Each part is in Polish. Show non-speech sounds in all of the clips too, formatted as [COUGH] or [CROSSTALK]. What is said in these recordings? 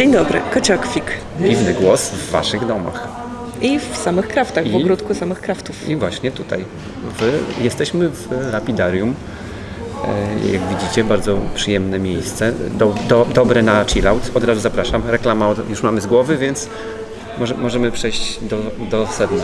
Dzień dobry, Kociokwik. Piwny głos w Waszych domach. I w samych kraftach, w I- ogródku samych kraftów. I właśnie tutaj. W, jesteśmy w Lapidarium. E, Jak widzicie, bardzo przyjemne miejsce. Do, do, dobre na chillout. Od razu zapraszam. Reklama od, już mamy z głowy, więc może, możemy przejść do, do sedna.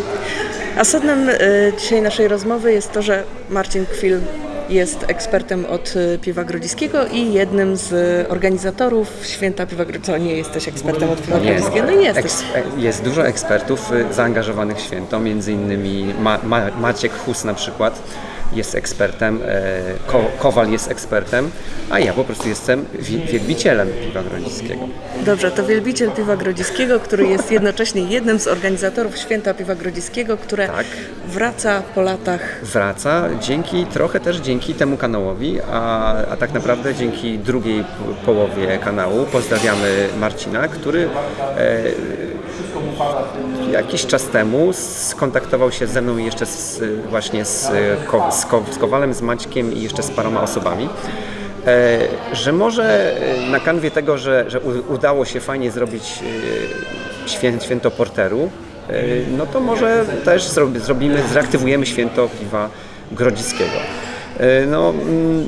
A sednem y, dzisiaj naszej rozmowy jest to, że Marcin Kwil jest ekspertem od y, piwa grodziskiego i jednym z organizatorów święta piwa grodziskiego. Nie jesteś ekspertem od piwa grodziskiego? No jesteś. Eks- e, jest dużo ekspertów y, zaangażowanych w święto, między innymi Ma, Ma, Maciek Hus na przykład jest ekspertem, e, Ko, Kowal jest ekspertem, a ja po prostu jestem wi- wielbicielem piwa grodziskiego. Dobrze, to wielbiciel piwa grodziskiego, który jest jednocześnie jednym z organizatorów święta piwa grodziskiego, które Tak. wraca po latach. wraca dzięki, trochę też dzięki temu kanałowi, a, a tak naprawdę dzięki drugiej połowie kanału pozdrawiamy Marcina, który e, jakiś czas temu skontaktował się ze mną jeszcze z, właśnie z, z, Ko, z Kowalem, z Maćkiem i jeszcze z paroma osobami. E, że może e, na kanwie tego, że, że udało się fajnie zrobić e, świę, święto porteru, no to może też zrobi, zrobimy, zreaktywujemy święto piwa grodziskiego. No, mm,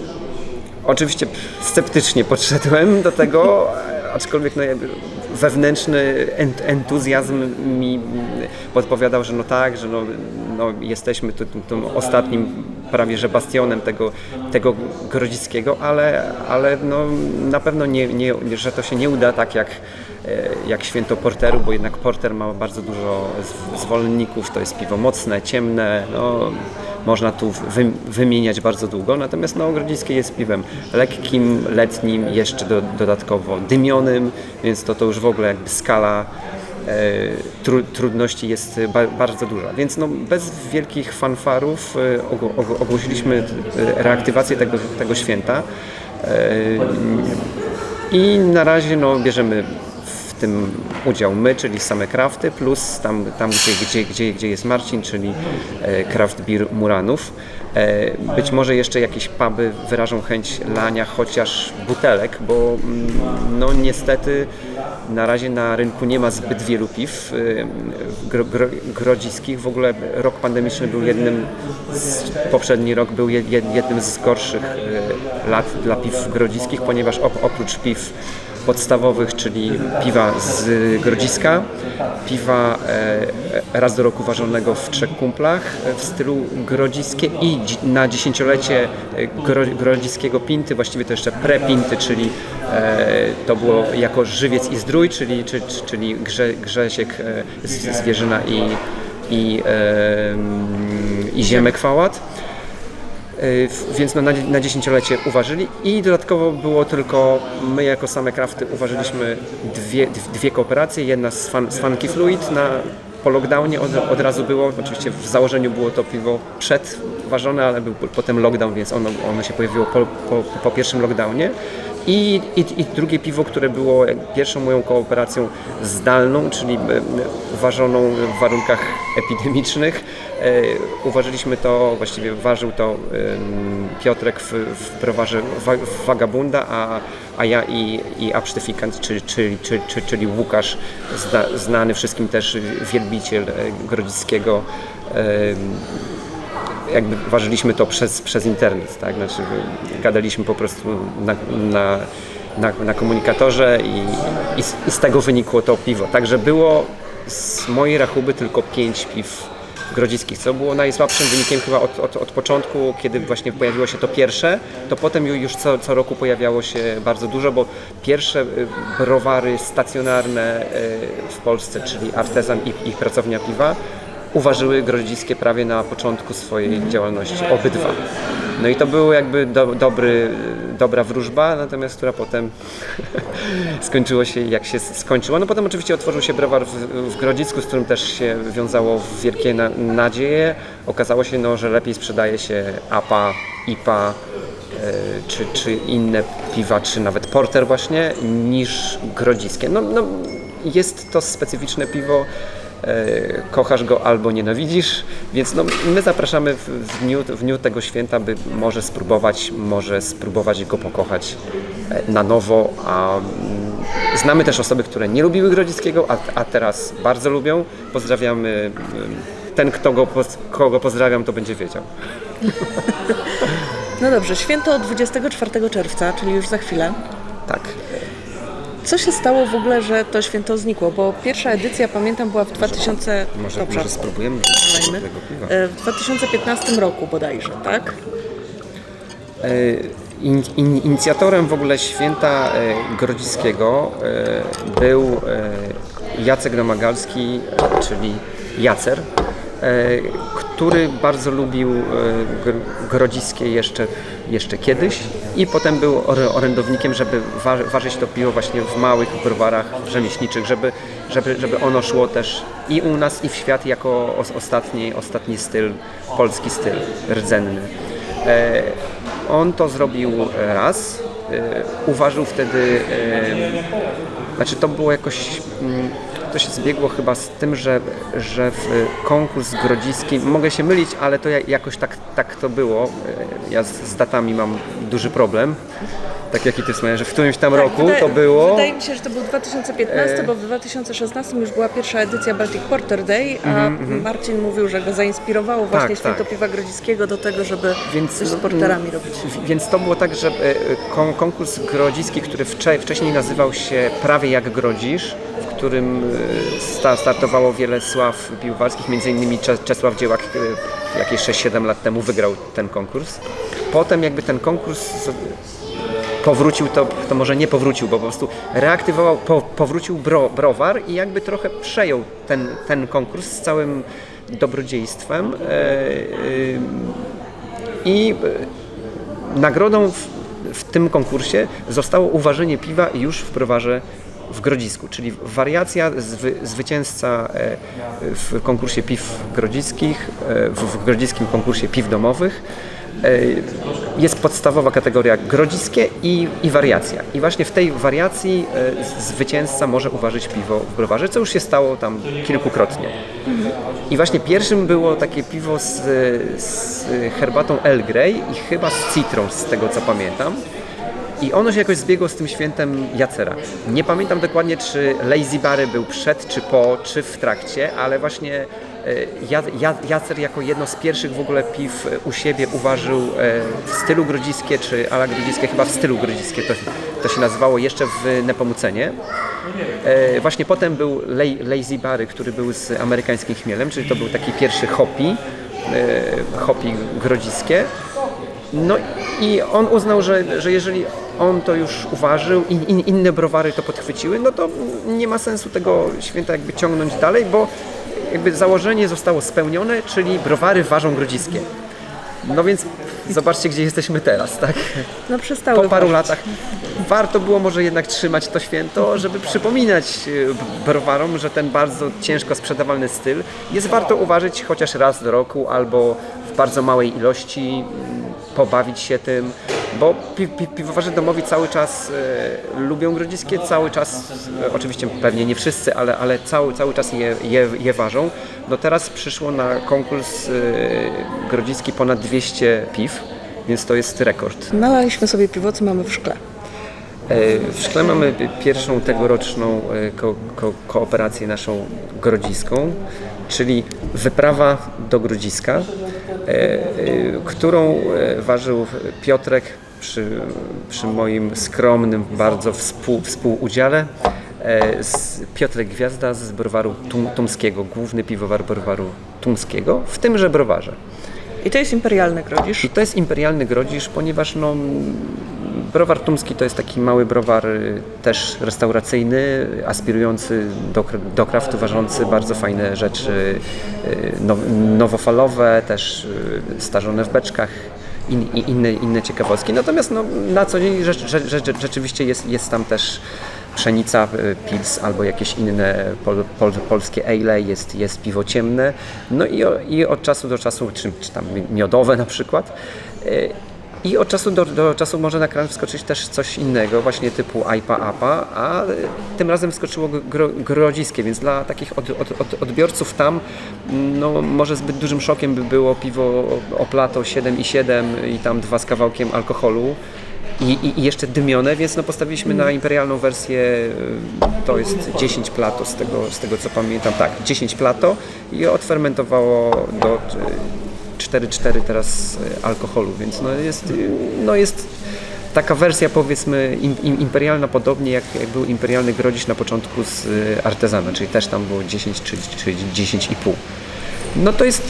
oczywiście sceptycznie podszedłem do tego, aczkolwiek no, wewnętrzny ent- entuzjazm mi podpowiadał, że no tak, że no, no jesteśmy tu, tym ostatnim prawie że bastionem tego, tego grodziskiego, ale, ale no, na pewno nie, nie, że to się nie uda tak jak, e, jak święto porteru, bo jednak porter ma bardzo dużo zw- zwolenników, to jest piwo mocne, ciemne, no, można tu wy, wymieniać bardzo długo, natomiast no, grodziskie jest piwem lekkim, letnim, jeszcze do, dodatkowo dymionym, więc to, to już w ogóle jakby skala e, tru, trudności jest ba, bardzo duża. Więc no, bez wielkich fanfarów e, ogło- ogło- ogłosiliśmy e, reaktywację tego, tego święta i na razie no, bierzemy w tym udział my, czyli same krafty, plus tam, tam gdzie, gdzie, gdzie, gdzie jest Marcin, czyli e, Craft Beer Muranów. E, Być może jeszcze jakieś puby wyrażą chęć lania chociaż butelek, bo mm, no niestety na razie na rynku nie ma zbyt wielu piw e, gro, gro, grodziskich. W ogóle rok pandemiczny był jednym, z, poprzedni rok był jed, jed- jednym z gorszych lat dla piw grodziskich, ponieważ op, oprócz piw podstawowych, czyli piwa z Grodziska, piwa e, raz do roku ważonego w trzech kumplach e, w stylu grodziskie i na dziesięciolecie e, gro, grodziskiego pinty, właściwie to jeszcze prepinty, czyli to było jako żywiec i zdrój, czyli, czy, czy- czyli grze, Grzesiek, zwierzyna i, i, i ziemek fałat. Y, Więc no, na, na dziesięciolecie uważyli i dodatkowo było tylko my jako same krafty uważyliśmy dwie, dwie kooperacje. Jedna z, fan, z Funky Fluid na, po lockdownie od, od razu było, oczywiście w założeniu było to piwo przedważone, ale był potem lockdown, więc ono, ono się pojawiło po, po, po pierwszym lockdownie. I, i, I drugie piwo, które było pierwszą moją kooperacją zdalną, czyli e, ważoną w warunkach epidemicznych. E, Uważyliśmy to, właściwie ważył to Piotrek w, w browarze Wa- w Vagabunda, a, a ja i, i absztyfikant, czyli, czyli, czyli, czyli, Łukasz, zna, znany wszystkim też wielbiciel e, Grodziskiego, jakby ważyliśmy to przez, przez internet, tak? Znaczy gadaliśmy po prostu na, na, na, na komunikatorze i, i, z, i z tego wynikło to piwo. Także było z mojej rachuby tylko pięć piw grodziskich, co było najsłabszym wynikiem chyba od, od, od początku, kiedy właśnie pojawiło się to pierwsze, to potem ju- już co, co roku pojawiało się bardzo dużo, bo pierwsze y, browary stacjonarne y, w Polsce, czyli Artezan i ich pracownia piwa, uważyły grodziskie prawie na początku swojej działalności, obydwa. No i to był jakby do, dobry, dobra wróżba, natomiast która potem [LAUGHS] skończyło się jak się skończyło. No potem oczywiście otworzył się browar w, w Grodzicku, z którym też się wiązało wielkie na, nadzieje. Okazało się, no, że lepiej sprzedaje się APA, IPA, e, czy, czy inne piwa, czy nawet porter właśnie, niż grodziskie. No, no, jest to specyficzne piwo, kochasz go albo nienawidzisz, więc no, my zapraszamy w, dniu, w dniu tego święta, by może spróbować, może spróbować go pokochać e, na nowo, a mm, Znamy też osoby, które nie lubiły Grodziskiego, a, a teraz bardzo lubią. Pozdrawiamy. y, Ten, kto go, kogo pozdrawiam, to będzie wiedział. No dobrze, święto 24 czerwca, czyli już za chwilę. Tak. Co się stało w ogóle, że to święto znikło? Bo pierwsza edycja, pamiętam, była w 2000... Może, Dobrze, może spróbujemy tego piwa. E, w 2015 roku bodajże, tak? E, In, in, inicjatorem w ogóle święta e, Grodziskiego był Jacek Domagalski, czyli Jacer, który bardzo lubił e, gr- Grodziskie jeszcze, jeszcze kiedyś i potem był or- orędownikiem, żeby wa- ważyć to piwo właśnie w małych browarach rzemieślniczych, żeby, żeby, żeby ono szło też i u nas i w świat jako os- ostatni, ostatni styl, polski styl rdzenny. E, On to zrobił raz. e, Uważał wtedy, znaczy to było jakoś, mm, to się zbiegło chyba z tym, że, że w konkurs grodziski, mogę się mylić, ale to ja- jakoś tak, tak to było. E, Ja z, z datami mam duży problem, tak jak i ty wspomniałeś, że w którymś tam roku Tak, wydaje, to było. Wydaje mi się, że to był 2015, bo w 2016 już była pierwsza edycja Baltic Porter Day, a Marcin mówił, że go zainspirowało właśnie tak. święto piwa grodziskiego do tego, żeby Więc, coś z no, porterami robić. Więc to było tak, że e, kon, konkurs grodziski, który wcze, wcześniej nazywał się Prawie jak grodzisz, którym e, sta, startowało wiele sław piłkarskich, między innymi Cze- Czesław Dziełak jakieś 6-7 lat temu wygrał ten konkurs. Potem jakby ten konkurs powrócił, to, to może nie powrócił, bo po prostu reaktywował, po, powrócił bro, browar i jakby trochę przejął ten, ten konkurs z całym dobrodziejstwem. E, e, i nagrodą w, w tym konkursie zostało uważenie piwa już w browarze w Grodzisku, czyli wariacja zwy, zwycięzca e, w konkursie piw grodziskich, e, w, grodziskim konkursie piw domowych. e, Jest podstawowa kategoria grodziskie i, i wariacja. I właśnie w tej wariacji zwycięzca może uważać piwo w browarze, co już się stało tam kilkukrotnie. I właśnie pierwszym było takie piwo z, z herbatą El Grey i chyba z citrą, z tego co pamiętam. I ono się jakoś zbiegło z tym świętem Jacera. Nie pamiętam dokładnie, czy Lazy Barry był przed, czy po, czy w trakcie, ale właśnie e, Ja- Ja- Jacer jako jedno z pierwszych w ogóle piw e, u siebie uważył e, w stylu grodziskie, czy ala grodziskie, chyba w stylu grodziskie to, to się nazywało jeszcze w Nepomucenie. Właśnie potem był La- Lazy Barry, który był z amerykańskim chmielem, czyli to był taki pierwszy hopi, hopi grodziskie. No i on uznał, że, że jeżeli on to już uważył i in, inne browary to podchwyciły, no to nie ma sensu tego święta jakby ciągnąć dalej, bo jakby założenie zostało spełnione, czyli browary ważą grodziskie. No więc zobaczcie, gdzie jesteśmy teraz, tak? No przestały Po paru ważyć. latach warto było może jednak trzymać to święto, żeby przypominać e, browarom, że ten bardzo ciężko sprzedawalny styl jest warto uważać chociaż raz do roku albo w bardzo małej ilości, mm, pobawić się tym, bo pi, pi, piwowarze domowi cały czas e, lubią grodziskie, cały czas, e, oczywiście pewnie nie wszyscy, ale, ale cały, cały czas je, je, je ważą. No teraz przyszło na konkurs e, grodziski ponad 200 piw, więc to jest rekord. Nalaliśmy sobie piwo, co mamy w szkle. W szkle mamy pierwszą tegoroczną ko ko kooperację naszą grodziską, czyli wyprawa do Grodziska, którą ważył Piotrek przy, przy moim skromnym bardzo współ, współudziale. E, z Piotrek Gwiazda z browaru tum, Tumskiego, główny piwowar browaru Tumskiego, w tymże browarze. I to jest imperialny grodzisz. I to jest imperialny grodzisz, ponieważ no, browar tumski to jest taki mały browar y, też restauracyjny, aspirujący do, do kraftu, ważący bardzo fajne rzeczy y, no, nowofalowe, też y, starzone w beczkach. In, i inne, inne ciekawostki. Natomiast no, na co dzień rzecz, rzecz, rzecz, rzeczywiście jest, jest tam też pszenica, y, pils albo jakieś inne pol, pol, polskie ale, jest, jest piwo ciemne. No i, i od czasu do czasu, czy, czy tam miodowe na przykład. I od czasu do, do czasu może na kran wskoczyć też coś innego, właśnie typu IPA, APA, a tym razem wskoczyło gro, grodziskie, więc dla takich od, od, od, odbiorców tam no, może zbyt dużym szokiem by było piwo Oplato 7,7 i tam dwa z kawałkiem alkoholu. i, i, i jeszcze dymione, więc no postawiliśmy na imperialną wersję, y, to jest 10 plato z tego, z tego co pamiętam, tak, 10 plato i odfermentowało do 4,4 teraz y, alkoholu, więc no jest, no jest taka wersja powiedzmy im, im, imperialna, podobnie jak, jak był imperialny grodzisz na początku z y, artezana, czyli też tam było 10 czy, czy 10,5. No to jest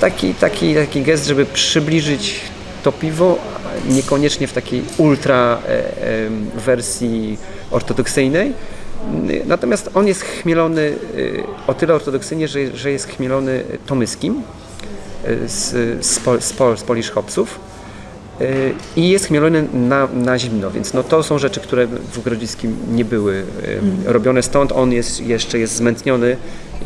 taki, taki, taki gest, żeby przybliżyć to piwo, niekoniecznie w takiej ultra e, wersji ortodoksyjnej. Natomiast on jest chmielony o tyle ortodoksyjnie, że, że jest chmielony tomyskim z, z, pol, z, pol, z Polish hopsów y, i jest chmielony na, na zimno, więc no to są rzeczy, które w Grodziskim nie były y, robione stąd. On jest, jeszcze jest zmętniony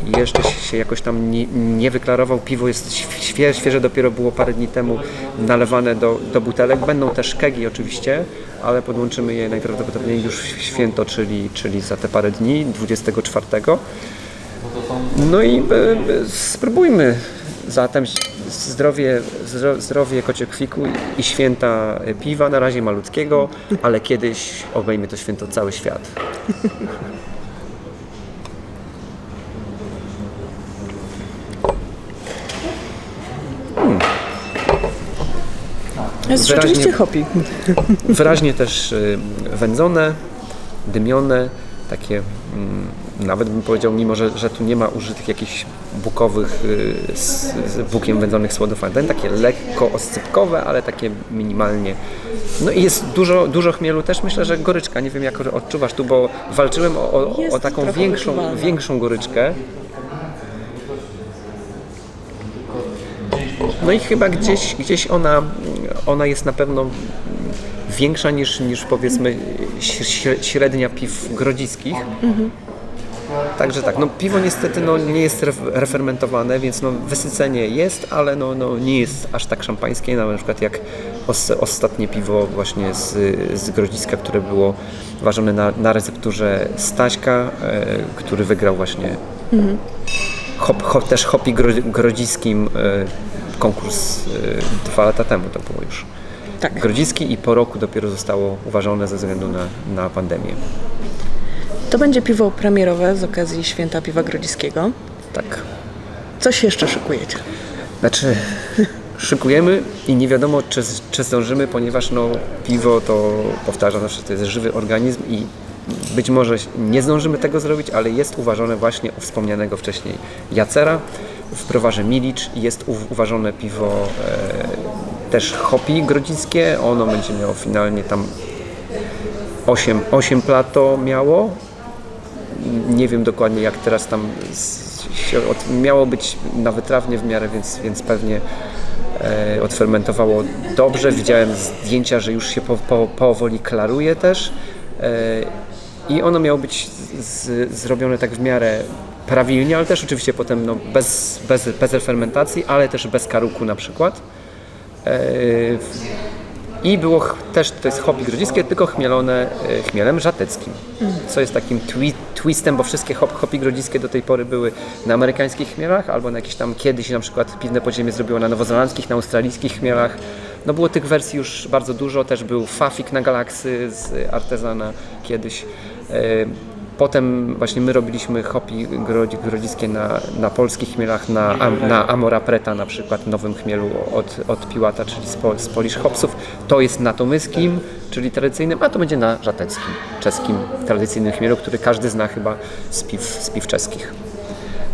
i jeszcze się jakoś tam nie, nie wyklarował. Piwo jest świe, świeże, dopiero było parę dni temu nalewane do, do butelek. Będą też kegi oczywiście, ale podłączymy je najprawdopodobniej już w święto, czyli, czyli za te parę dni, 24. No i e, e, spróbujmy zatem zdrowie, zdro- zdrowie kociokwiku i święta piwa, na razie malutkiego, ale kiedyś obejmie to święto cały świat. Jest Wyraźnie- rzeczywiście hopi. Wyraźnie też y, wędzone, dymione, takie mm, nawet bym powiedział, mimo że, że tu nie ma użytych jakichś bukowych, y, z, z bukiem wędzonych słodów anten, takie lekko oscypkowe, ale takie minimalnie. No i jest dużo, dużo chmielu też, myślę, że goryczka, nie wiem jak odczuwasz tu, bo walczyłem o, o, o taką większą, większą goryczkę. No i chyba gdzieś, gdzieś ona, ona jest na pewno większa niż, niż powiedzmy śre- średnia piw grodziskich. Także tak, no piwo niestety no, nie jest ref- refermentowane, więc no, wysycenie jest, ale no, no, nie jest aż tak szampańskie, no, na przykład jak os- ostatnie piwo właśnie z, z Grodziska, które było ważone na, na recepturze Staśka, e, który wygrał właśnie hop, hop, też Hopi Gro- Grodziskim e, konkurs e, dwa lata temu to było już. Tak. Grodziski i po roku dopiero zostało uważone ze względu na, na pandemię. To będzie piwo premierowe z okazji święta piwa grodziskiego. Tak. Coś jeszcze szykujecie? Znaczy, [LAUGHS] szykujemy i nie wiadomo, czy, czy zdążymy, ponieważ no, piwo to, powtarzam zawsze, to jest żywy organizm i być może nie zdążymy tego zrobić, ale jest uważane właśnie u wspomnianego wcześniej Jacera w browarze Milicz. Jest u, uważane piwo e, też Hopi grodzickie. Ono będzie miało finalnie tam 8, 8 plato miało. Nie wiem dokładnie jak teraz tam się od, miało być na wytrawnie w miarę, więc, więc pewnie e, odfermentowało dobrze. Widziałem zdjęcia, że już się po, po, powoli klaruje też. E, I ono miało być z, zrobione tak w miarę prawilnie, ale też oczywiście potem no, bez, bez, bez fermentacji, ale też bez karuku na przykład. E, i było też, to jest hobby grodziskie, tylko chmielone e, chmielem żateckim, co jest takim twi- twistem, bo wszystkie hop, hopi grodziskie do tej pory były na amerykańskich chmielach, albo na jakieś tam kiedyś na przykład Piwne Podziemie zrobiło na nowozelandzkich, na australijskich chmielach. No było tych wersji już bardzo dużo, też był Fafik na Galaksy z Artezana kiedyś. Potem właśnie my robiliśmy hopi grodzi- grodziskie na, na polskich chmielach, na, na Amora Preta na przykład, nowym chmielu od, od Piłata, czyli z, z Polish Hopsów. To jest na tomyskim, czyli tradycyjnym, a to będzie na żateckim, czeskim, tradycyjnym chmielu, który każdy zna chyba z piw, z piw czeskich.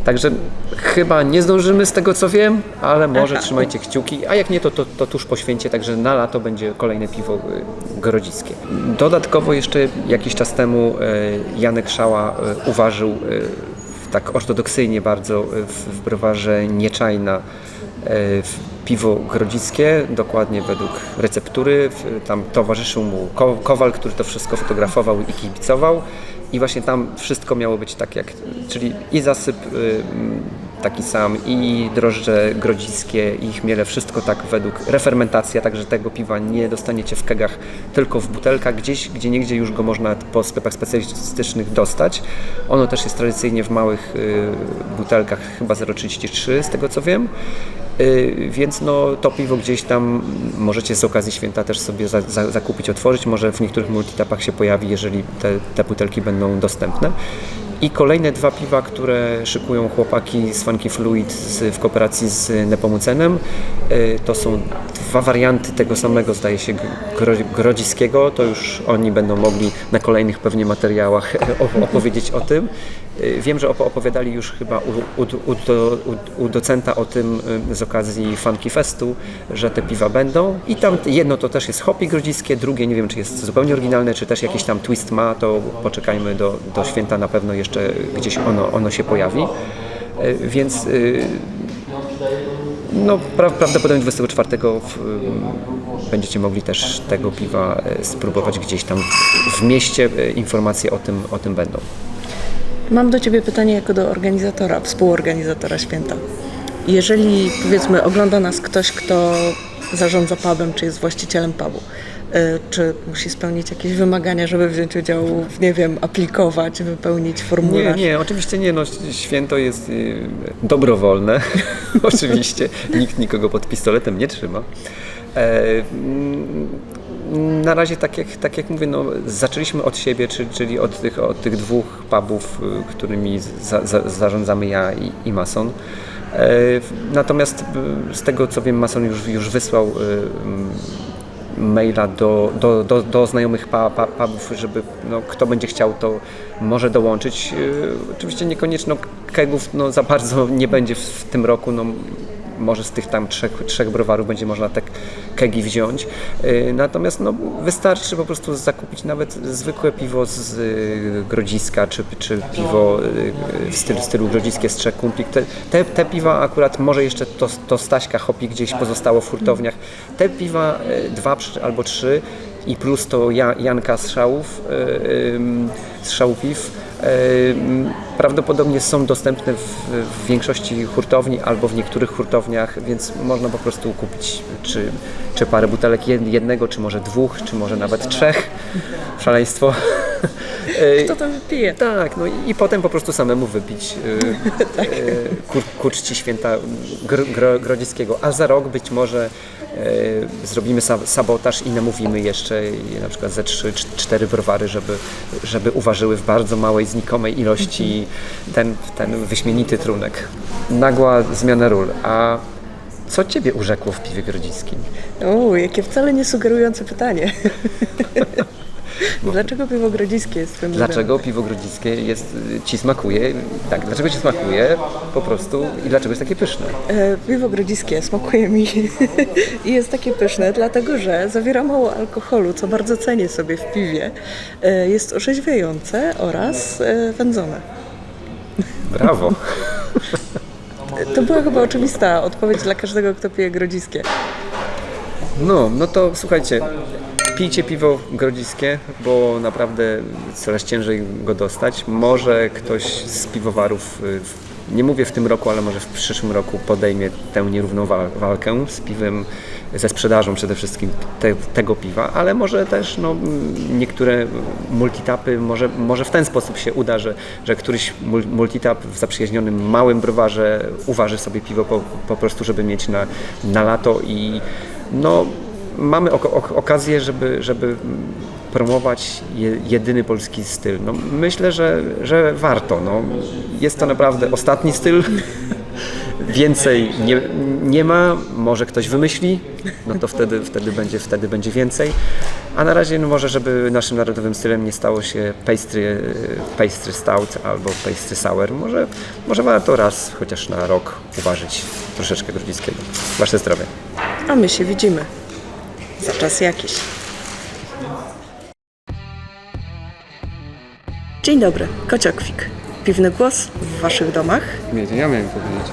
Także chyba nie zdążymy z tego co wiem, ale może [LAUGHS] trzymajcie kciuki, a jak nie to, to, to tuż po święcie, także na lato będzie kolejne piwo y, grodziskie. Dodatkowo jeszcze jakiś czas temu y, Janek Szała y, uważył tak ortodoksyjnie bardzo w, w browarze Nieczajna piwo grodziskie, dokładnie według receptury. Tam towarzyszył mu ko- Kowal, który to wszystko fotografował i kibicował. I właśnie tam wszystko miało być tak jak, czyli i zasyp y, taki sam i drożdże grodziskie i chmiele, wszystko tak według refermentacja, także tego piwa nie dostaniecie w kegach, tylko w butelkach, gdzieś, gdzie niegdzie już go można po sklepach specjalistycznych dostać. Ono też jest tradycyjnie w małych y, butelkach, chyba 0,33 z tego co wiem. Y, Więc no, to piwo gdzieś tam możecie z okazji święta też sobie za, za, zakupić, otworzyć. Może w niektórych multitapach się pojawi, jeżeli te, te butelki będą dostępne. I kolejne dwa piwa, które szykują chłopaki z Funky Fluid z, w kooperacji z Nepomucenem. Y, To są dwa warianty tego samego, zdaje się, gro, grodziskiego. To już oni będą mogli na kolejnych pewnie materiałach op- opowiedzieć o tym. Y, Wiem, że op- opowiadali już chyba u, u, u, u, docenta o tym z okazji Funky Festu, że te piwa będą. I tam jedno to też jest hopi grodziskie, drugie nie wiem, czy jest zupełnie oryginalne, czy też jakiś tam twist ma, to poczekajmy do, do święta, na pewno jeszcze gdzieś ono, ono się pojawi. Y, Więc y, no, pra, prawdopodobnie 24 w, będziecie mogli też tego piwa e, spróbować gdzieś tam w, mieście. e, Informacje o tym, o tym będą. Mam do Ciebie pytanie jako do organizatora, współorganizatora święta. Jeżeli powiedzmy ogląda nas ktoś, kto zarządza pubem, czy jest właścicielem pubu, y, czy musi spełnić jakieś wymagania, żeby wziąć udział, w, nie wiem, aplikować, wypełnić Nie, formularz? nie, oczywiście nie. No, święto jest y, dobrowolne. [LAUGHS] oczywiście. Nikt nikogo pod pistoletem nie trzyma. E, mm, na razie, tak jak, tak jak mówię, no, zaczęliśmy od siebie, czyli, czyli od, tych, od tych dwóch pubów, y, którymi za, za, zarządzamy ja i, i Mason. E, Natomiast y, z tego co wiem, Mason już, już wysłał mm, maila do, do, do, do znajomych pubów, żeby no, kto będzie chciał, to może dołączyć. Oczywiście niekoniecznie no, kegów no, za bardzo nie będzie w, w tym roku. No, może z tych tam trzech, trzech browarów będzie można te kegi wziąć. Yy, Natomiast no, wystarczy po prostu zakupić nawet zwykłe piwo z yy, Grodziska, czy, czy piwo yy, w stylu, stylu grodziskie z trzech kumpli. Te, te, te piwa akurat może jeszcze to, to Staśka Hopi gdzieś pozostało w hurtowniach. Te piwa dwa albo trzy i plus to ja, Janka z Szałów, z prawdopodobnie są dostępne w, w większości hurtowni albo w niektórych hurtowniach, więc można po prostu kupić czy, czy parę butelek jed- jednego, czy może dwóch, czy może nawet trzech. Szaleństwo. Kto to wypije? tak, no i, i potem po prostu samemu wypić yy, yy, ku, ku czci święta gr, Grodziskiego. A za rok być może zrobimy sa, sabotaż i namówimy jeszcze na przykład ze 3-4 browary, żeby, żeby uważyły w bardzo małej, znikomej ilości ten, ten wyśmienity trunek. Nagła zmiana ról. A co Ciebie urzekło w piwie grodziskim? O, jakie wcale nie sugerujące pytanie. [LAUGHS] [LAUGHS] Dlaczego piwo grodziskie jest Twoim Dlaczego piwo grodziskie jest, Ci smakuje? Tak, dlaczego Ci smakuje po prostu i dlaczego jest takie pyszne? E, Piwo grodziskie smakuje mi [LAUGHS] i jest takie pyszne, dlatego że zawiera mało alkoholu, co bardzo cenię sobie w piwie. E, Jest orzeźwiające oraz e, wędzone. Brawo. To była chyba oczywista odpowiedź dla każdego, kto pije grodziskie. No, no to słuchajcie, pijcie piwo grodziskie, bo naprawdę coraz ciężej go dostać. Może ktoś z piwowarów, y, nie mówię w tym roku, ale może w przyszłym roku podejmie tę nierówną wal- walkę z piwem, ze sprzedażą przede wszystkim te, tego piwa, ale może też no, niektóre multitapy, może, może w ten sposób się uda, że, że któryś mul- multitap w zaprzyjaźnionym małym browarze uważy sobie piwo po, po prostu, żeby mieć na, na lato i no, mamy ok- ok- okazję, żeby, żeby promować je, jedyny polski styl. No, myślę, że, że warto. No. Jest to naprawdę ostatni styl. [LAUGHS] Więcej nie, nie ma, może ktoś wymyśli, no to wtedy, wtedy, będzie, wtedy będzie więcej. A na razie no może, żeby naszym narodowym stylem nie stało się pastry, pastry stout albo pastry sour, może, może warto raz chociaż na rok uważać troszeczkę grodziskiego. Wasze zdrowie. A my się widzimy. Za czas jakiś. Dzień dobry, Kociokwik. Piwny głos w Waszych domach. Nie, to ja miałem powiedzieć.